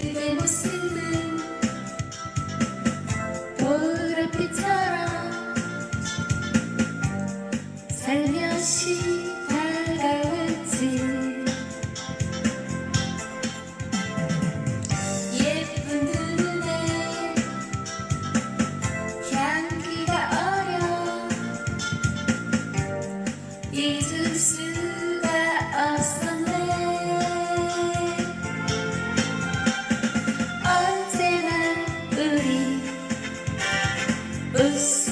그대 모습은 보랏빛처럼 살며시 다가왔지. 예쁜 눈에 향기가 어려 잊을 수 the